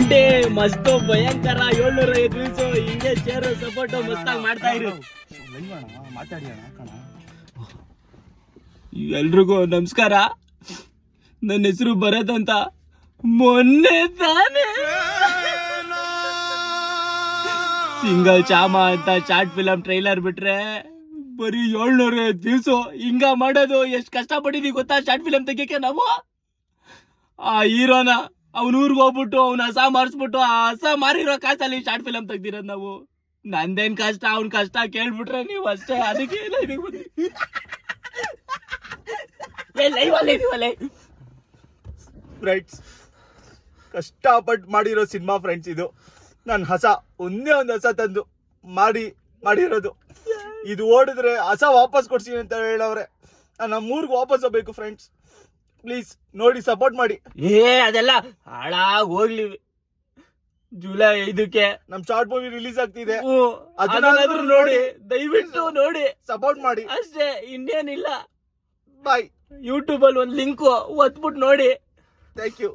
Aunty ಮಸ್ತು, ಭಯಂಕರ, ಏಳ್ನೂರ ಐದು ವ್ಯೂಸು ಹಿಂಗೆ ಚೇರ್ ಸಪೋರ್ಟ್ ಮಸ್ತಾಗಿ ಮಾಡ್ತಾ ಇರು. ಎಲ್ರಿಗೂ ನಮಸ್ಕಾರ. ನನ್ನ ಹೆಸರು ಭರತ್ ಅಂತ. ಮೊನ್ನೆ ತಾನೇ. ಸಿಂಗಲ್ ಚಾಮ ಅಂತ ಚಾಟ್ ಫಿಲಂ ಟ್ರೈಲರ್ ಬಿಟ್ರೆ ಬರೀ ಏಳ್ನೂರ ದಿವ್ಸ ಹಿಂಗ ಮಾಡೋದು ಎಷ್ಟು ಕಷ್ಟಪಟ್ಟಿದೀವಿ ಗೊತ್ತಾ? ಶಾರ್ಟ್ ಫಿಲಂ ತೆಗಿಯಕ್ಕೆ ನಾವು? ಆ ಹೀರೋನ ಅವ್ನ ಊರಿಗೆ ಹೋಗ್ಬಿಟ್ಟು ಅವ್ನ ಹಸ ಮಾರಿಸ್ಬಿಟ್ಟು ಆ ಹಸ ಮಾರಿರೋ ಕಾಸಲ್ಲಿ ಶಾರ್ಟ್ ಫಿಲಮ್ ತೆಗ್ದಿರೋದು ನಾವು. ನಂದೇನ್ ಕಷ್ಟ ಅವ್ನ ಕಷ್ಟ ಕೇಳ್ಬಿಟ್ರೆ ನೀವು ಅಷ್ಟೇ ಅದಕ್ಕೆ ಇಲ್ಲ ಫ್ರೆಂಡ್ಸ್ ಕಷ್ಟಪಟ್ಟು ಮಾಡಿರೋ ಸಿನಿಮಾ ಫ್ರೆಂಡ್ಸ್ ಇದು. ನನ್ನ ಹಸ ಒಂದೇ ಒಂದು ಹಸ ತಂದು ಮಾಡಿ ಮಾಡಿರೋದು. ಇದು ಓಡಿದ್ರೆ ಹಸ ವಾಪಸ್ ಕೊಡ್ಸಿ ಅಂತ ಹೇಳವ್ರೆ. ನಾನು ನಮ್ಮೂರಿಗೆ ವಾಪಸ್ ಹೋಗ್ಬೇಕು ಫ್ರೆಂಡ್ಸ್ ಪ್ಲೀಸ್ ನೋಡಿ ಸಪೋರ್ಟ್ ಮಾಡಿ. ಏ ಅದೆಲ್ಲ ಹಾಳಾಗ್ ಹೋಗ್ಲಿ. ಜುಲೈ ಐದಕ್ಕೆ. ನಮ್ ಶಾರ್ಟ್ ಮೂವಿ ರಿಲೀಸ್ ಆಗ್ತಿದೆ. ಅದನ್ನಾದ್ರೂ ನೋಡಿ ದಯವಿಟ್ಟು ನೋಡಿ. ಸಪೋರ್ಟ್ ಮಾಡಿ. ಅಷ್ಟೇ ಇನ್ನೇನಿಲ್ಲ. ಬಾಯ್ ಯೂಟ್ಯೂಬ್ ಅಲ್ಲಿ ಒಂದ್ ಲಿಂಕ್ ಒತ್ಬಿಟ್ಟು ನೋಡಿ ಥ್ಯಾಂಕ್ ಯು